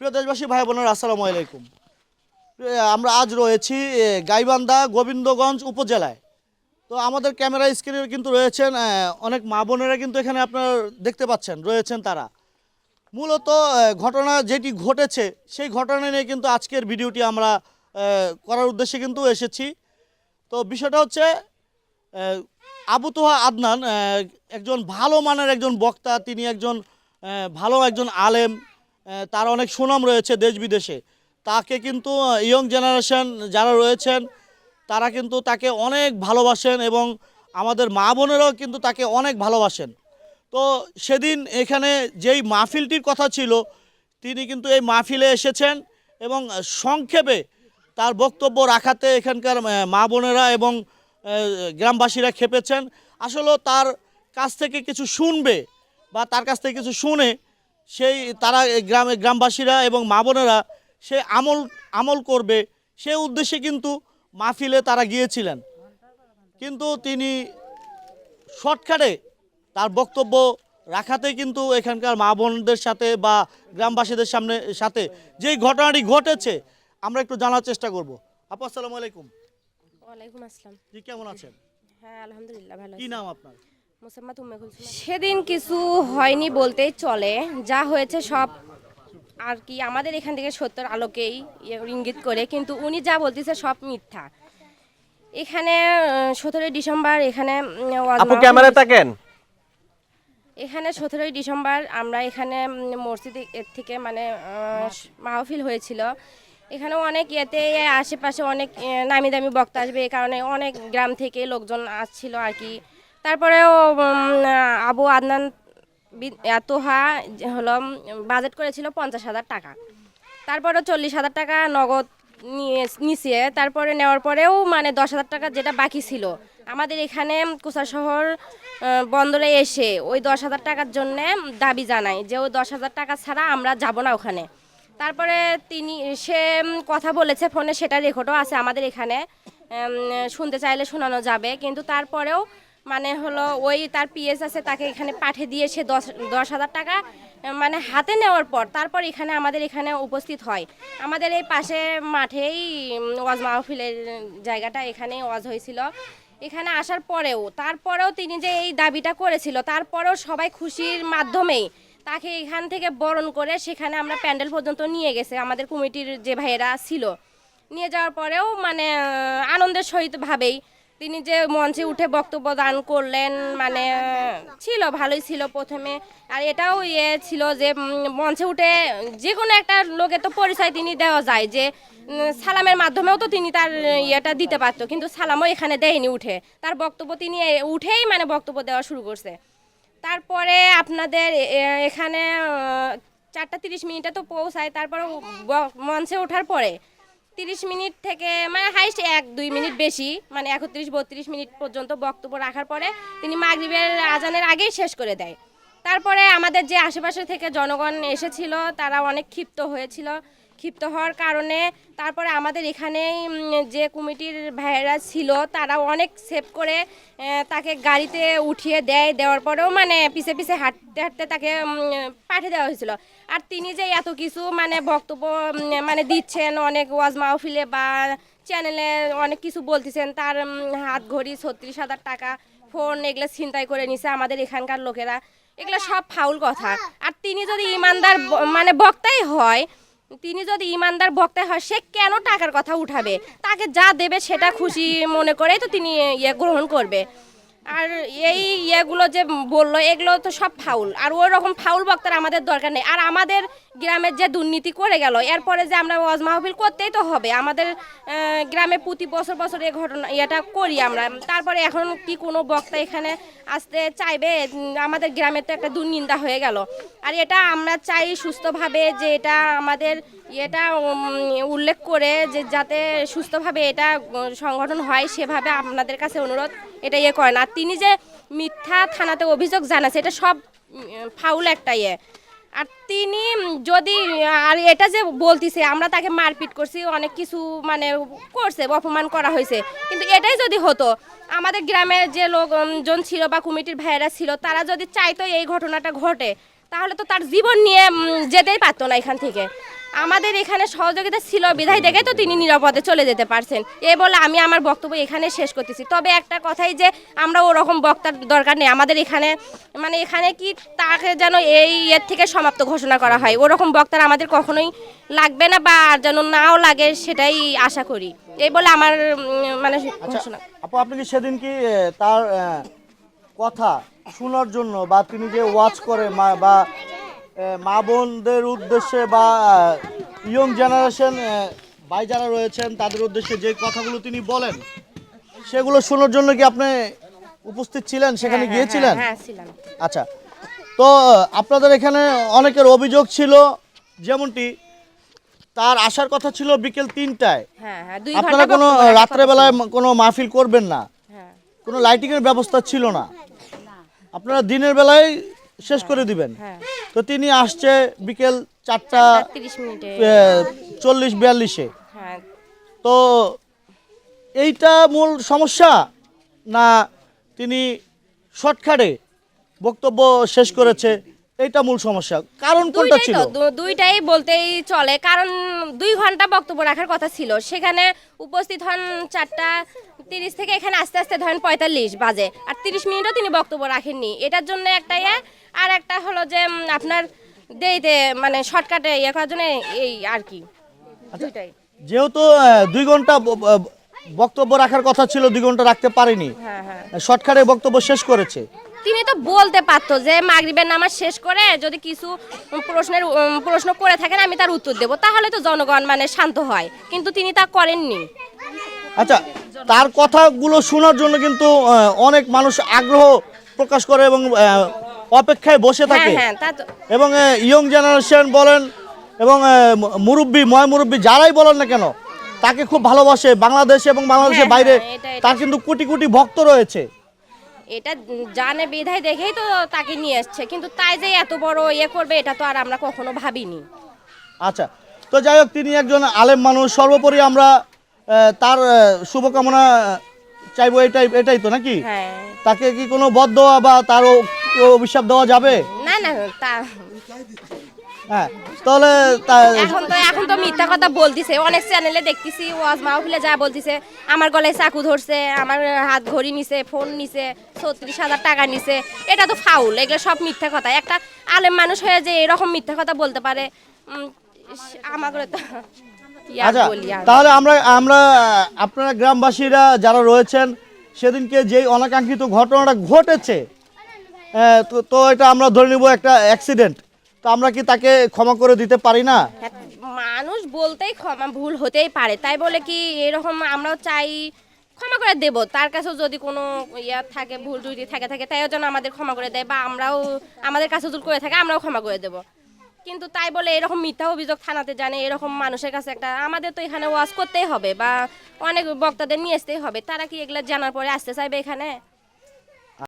প্রিয় দেশবাসী, ভাই বোনেরা, আসসালামু আলাইকুম। আমরা আজ রয়েছি গাইবান্ধা গোবিন্দগঞ্জ উপজেলায়। তো আমাদের ক্যামেরা স্ক্রিনে কিন্তু রয়েছেন অনেক মা বোনেরা কিন্তু এখানে আপনার দেখতে পাচ্ছেন, রয়েছেন তারা। মূলত ঘটনা যেটি ঘটেছে, সেই ঘটনা নিয়ে কিন্তু আজকের ভিডিওটি আমরা করার উদ্দেশ্যে কিন্তু এসেছি। তো বিষয়টা হচ্ছে আবু তোহা আদনান একজন ভালো মানের একজন বক্তা, তিনি একজন ভালো একজন আলেম। তার অনেক সুনাম রয়েছে দেশ বিদেশে। তাকে কিন্তু ইয়ং জেনারেশন যারা রয়েছেন, তারা কিন্তু তাকে অনেক ভালোবাসেন এবং আমাদের মা বোনেরাও কিন্তু তাকে অনেক ভালোবাসেন। তো সেদিন এখানে যেই মাহফিলটির কথা ছিল, তিনি কিন্তু এই মাহফিলে এসেছেন এবং সংক্ষেপে তার বক্তব্য রাখাতে এখানকার মা বোনেরা এবং গ্রামবাসীরা খেপেছেন। আসলে তার কাছ থেকে কিছু শুনবে বা তার কাছ থেকে কিছু শুনে সেই তারা গ্রামে গ্রামবাসীরা এবং মা বোনেরা সে আমল আমল করবে। সে উদ্দেশ্যে কিন্তু মাহফিলে তারা গিয়েছিলেন। কিন্তু তিনি শর্টকাটে তার বক্তব্য রাখাতে কিন্তু এখানকার মা বোনদের সাথে বা গ্রামবাসীদের সামনে সাথে যেই ঘটনাটি ঘটেছে আমরা একটু জানার চেষ্টা করব। আপু আসসালামু আলাইকুম। ওয়ালাইকুম আসসালাম। জি কেমন আছেন? হ্যাঁ আলহামদুলিল্লাহ ভালো কি নাম আপনার? সেদিন কিছু হয়নি বলতেই চলে। যা হয়েছে সব আর কি আমাদের এখান থেকে সত্যের আলোকেই ইয়ে ইঙ্গিত করে কিন্তু উনি যা বলতেছে সব মিথ্যা। এখানে সতেরোই ডিসেম্বর এখানে আপু মাহফিল ক্যামেরায় এখানে সতেরোই ডিসেম্বর আমরা এখানে মসজিদ এর থেকে মানে মাহফিল হয়েছিল। এখানে অনেক ইয়েতে আশেপাশে অনেক নামি দামি বক্তা আসবে এই কারণে অনেক গ্রাম থেকে লোকজন আসছিল আর কি। তারপরেও আবু আদনান তোহা হলো বাজেট করেছিল পঞ্চাশ হাজার টাকা। তারপরে চল্লিশ হাজার টাকা নগদ নিয়ে তারপরে নেওয়ার পরেও মানে দশ হাজার টাকা যেটা বাকি ছিল। আমাদের এখানে কুসার শহর বন্দরে এসে ওই দশ হাজার টাকার জন্যে দাবি জানাই যে ওই দশ হাজার টাকা ছাড়া আমরা যাব না ওখানে। তারপরে তিনি সে কথা বলেছে ফোনে, সেটা রেকর্ডও আছে আমাদের এখানে। শুনতে চাইলে শোনানো যাবে। কিন্তু তারপরেও মানে হলো ওই তার পিএস আছে, তাকে এখানে পাঠিয়ে দিয়ে সে দশ দশ হাজার টাকা মানে হাতে নেওয়ার পর তারপর এখানে আমাদের এখানে উপস্থিত হয়। আমাদের এই পাশে মাঠেই ওয়াজ মাহফিলের জায়গাটা এখানে ওয়াজ হয়েছিল। এখানে আসার পরেও, তারপরেও তিনি যে এই দাবিটা করেছিল, তারপরেও সবাই খুশির মাধ্যমেই তাকে এখান থেকে বরণ করে সেখানে আমরা প্যান্ডেল পর্যন্ত নিয়ে গেছে, আমাদের কমিটির যে ভাইয়েরা ছিল। নিয়ে যাওয়ার পরেও মানে আনন্দের সহিত ভাবেই তিনি যে মঞ্চে উঠে বক্তব্য দান করলেন মানে ছিল, ভালোই ছিল প্রথমে। আর এটাও ইয়ে ছিল যে মঞ্চে উঠে যে কোনো একটা লোকে তো পরিচয় তিনি দেওয়া যায় যে সালামের মাধ্যমেও তো তিনি তার ইয়েটা দিতে পারতো, কিন্তু সালামও এখানে দেয়নি উঠে। তার বক্তব্য তিনি উঠেই মানে বক্তব্য দেওয়া শুরু করছে। তারপরে আপনাদের এখানে চারটা তিরিশ মিনিটে তো পৌঁছায়, তারপরে মঞ্চে ওঠার পরে তিরিশ মিনিট থেকে মানে হাইস্ট এক দুই মিনিট বেশি মানে একত্রিশ, বত্রিশ মিনিট পর্যন্ত বক্তব্য রাখার পরে তিনি মাগরিবের আজানের আগেই শেষ করে দেয়। তারপরে আমাদের যে আশেপাশে থেকে জনগণ এসেছিল, তারা অনেক ক্ষিপ্ত হয়েছিল। ক্ষিপ্ত হওয়ার কারণে তারপরে আমাদের এখানেই যে কমিটির ভাইয়েরা ছিল তারা অনেক সেভ করে তাকে গাড়িতে উঠিয়ে দেয়, দেওয়ার পরেও মানে পিছে পিছে হাঁটতে হাঁটতে তাকে পাঠিয়ে দেওয়া হয়েছিল। আর তিনি যে এত কিছু মানে বক্তব্য মানে দিচ্ছেন, অনেক ওয়াজ মাহফিলে বা চ্যানেলে অনেক কিছু বলতেছেন, তার হাত ঘড়ি ছত্রিশ হাজার টাকা, ফোন এগুলো ছিনতাই করে নিছে আমাদের এখানকার লোকেরা। এগুলো সব ফাউল কথা। আর তিনি যদি ইমানদার মানে বক্তাই হয় তিনি যদি ইমানদার বক্তা হয়, সে কেন টাকার কথা উঠাবে? তাকে যা দেবে সেটা খুশি মনে করেই তো তিনি ইয়ে গ্রহণ করবে। আর এই ইয়েগুলো যে বলল, এগুলো তো সব ফাউল। আর ওই রকম ফাউল বক্তার আমাদের দরকার নেই। আর আমাদের গ্রামের যে দুর্নীতি করে গেল, এরপরে যে আমরা ওয়াজ মাহফিল করতেই তো হবে। আমাদের গ্রামে প্রতি বছর বছর এই ঘটনা এটা করি আমরা। তারপরে এখন কি কোনো বক্তা এখানে আসতে চাইবে? আমাদের গ্রামের তো একটা দুর্নিন্দা হয়ে গেল। আর এটা আমরা চাই সুস্থভাবে যে এটা আমাদের এটা উল্লেখ করে যে যাতে সুস্থভাবে এটা সংগঠন হয়, সেভাবে আপনাদের কাছে অনুরোধ। এটা ইয়ে করেন। আর তিনি যে মিথ্যা থানাতে অভিযোগ জানাচ্ছে এটা সব ফাউল একটা ইয়ে। আর তিনি যদি, আর এটা যে বলতিছে, আমরা তাকে মারপিট করছি, অনেক কিছু মানে করছে, অপমান করা হয়েছে। কিন্তু এটাই যদি হতো, আমাদের গ্রামের যে লোকজন ছিল বা কমিটির ভাইয়েরা ছিল, তারা যদি চাইতো এই ঘটনাটা ঘটে, তাহলে তো তার জীবন নিয়ে যেতেই পারতো না এখান থেকে। আমাদের এখানে সহযোগিতা ছিল বিধায় দেখে তো তিনি নিরাপদে চলে যেতে পারছেন। এ বলে আমি আমার বক্তব্য এখানে শেষ করতেছি। তবে একটা কথাই যে আমরা ওরকম বক্তার দরকার নেই। আমাদের এখানে মানে এখানে কি তাকে যেন এই এর থেকে সমাপ্ত ঘোষণা করা হয়? ওরকম বক্তার আমাদের কখনোই লাগবে না বা আর যেন নাও লাগে সেটাই আশা করি। এই বলে আমার মানে ঘোষণা। আপু আপনি কি সেদিন কি তার কথা শোনার জন্য বা তিনি যে ওয়াচ করে বা মা বোনদের উদ্দেশ্যে বা ইয়ং জেনারেশন ভাই যারা রয়েছেন তাদের উদ্দেশ্যে যে কথাগুলো তিনি বলেন সেগুলো শোনার জন্য কি আপনি উপস্থিত ছিলেন? সেখানে হ্যাঁ, গিয়েছিলেন? হ্যাঁ, হ্যাঁ ছিলাম। আচ্ছা। তো আপনাদের এখানে অনেকের অভিযোগ ছিল যেমনটি তার আসার কথা ছিল বিকেল তিনটায়। হ্যাঁ হ্যাঁ আপনারা কোনো রাত্রেবেলায় কোনো মাহফিল করবেন না। হ্যাঁ। কোনো লাইটিংয়ের ব্যবস্থা ছিল না। আপনারা দিনের বেলায় শেষ করে দিবেন। হ্যাঁ। তো তিনি আসছে বিকেল চারটা চল্লিশ বিয়াল্লিশে। হ্যাঁ। তো এইটা মূল সমস্যা না তিনি শর্টকাটে বক্তব্য শেষ করেছে? এইটা মূল সমস্যা। কারণ কোনটা ছিল? দুইটাই বলতেই চলে। কারণ দুই ঘণ্টা বক্তব্য রাখার কথা ছিল। সেখানে উপস্থিত হন চারটা তিরিশ থেকে এখানে আস্তে আস্তে ধরেন পঁয়তাল্লিশ বাজে। আর তিরিশ মিনিটও তিনি বক্তব্য রাখেননি। এটার জন্য একটা ইয়ে আর একটা হলো যে আপনার দেইতে মানে শর্টকাটে ইয়ে করার জন্য এই আর কি। আচ্ছা। দুইটাই। যেহেতু দুই ঘণ্টা বক্তব্য রাখার কথা ছিল দুই ঘণ্টা রাখতে পারেনি। হ্যাঁ হ্যাঁ। শর্টকাটে বক্তব্য শেষ করেছে। তিনি তো বলতে পারতো যে মাগরিবের নামাজ শেষ করে যদি কিছু প্রশ্নের প্রশ্ন করে থাকেন আমি তার উত্তর দেব। তাহলে তো জনগণ মানে শান্ত হয়। কিন্তু তিনি তা করেননি। আচ্ছা তার কথাগুলো শোনার জন্য কিন্তু অনেক মানুষ আগ্রহ প্রকাশ করে এবং অপেক্ষায় বসে হ্যাঁ থাকে। হ্যাঁ এবং ইয়ং জেনারেশন বলেন এবং মুরব্বি ময় মুরব্বী যারাই বলেন না কেন তাকে খুব ভালোবাসে। বাংলাদেশে এবং বাংলাদেশের হ্যাঁ, বাইরে তার কিন্তু কোটি কোটি ভক্ত রয়েছে। এটা জানে বিধায় দেখেই তো তাকে নিয়ে এসছে কিন্তু তাই যে এত বড় ইয়ে করবে এটা তো আর আমরা কখনো ভাবিনি। আচ্ছা তো যাই হোক তিনি একজন আলেম মানুষ সর্বোপরি আমরা তার শুভকামনা চাইব এটাই এটাই তো নাকি? হ্যাঁ। তাকে কি কোনো বদ দেওয়া বা তার অভিশাপ দেওয়া যাবে? না না তা হ্যাঁ তাহলে এখন তো এখন তো মিথ্যা কথা বলতিছে। অনেক চ্যানেলে দেখতেছি ওয়াজ মাহফিলে যা বলতিছে। আমার গলায় চাকু ধরছে আমার হাত ঘড়ি নিছে ফোন নিছে ছত্রিশ হাজার টাকা নিছে। এটা তো ফাউল এগুলো সব মিথ্যা কথা। একটা আলেম মানুষ হয়ে যে এরকম মিথ্যা কথা বলতে পারে আমাকে তো আচ্ছা তাহলে আমরা আমরা আপনারা গ্রামবাসীরা যারা রয়েছেন সেদিনকে যেই অনাকাঙ্ক্ষিত ঘটনাটা ঘটেছে তো তো এটা আমরা ধরে নিব একটা অ্যাক্সিডেন্ট তো আমরা কি তাকে ক্ষমা করে দিতে পারি না? হ্যাঁ, মানুষ বলতেই ক্ষমা ভুল হতেই পারে। তাই বলে কি এরকম আমরাও চাই ক্ষমা করে দেব। তার কাছেও যদি কোনো ইয়া থাকে ভুল ত্রুটি থাকে থাকে তাইও যেন আমাদের ক্ষমা করে দেয় বা আমরাও আমাদের কাছে যদি করে থাকে আমরাও ক্ষমা করে দেব। কিন্তু তাই বলে এরকম মিথ্যা অভিযোগ থানাতে জানে এরকম মানুষের কাছে একটা আমাদের তো এখানে ওয়াজ করতেই হবে বা অনেক বক্তাদের নিয়ে আসতেই হবে। তারা কি এগুলো জানার পরে আসতে চাইবে এখানে?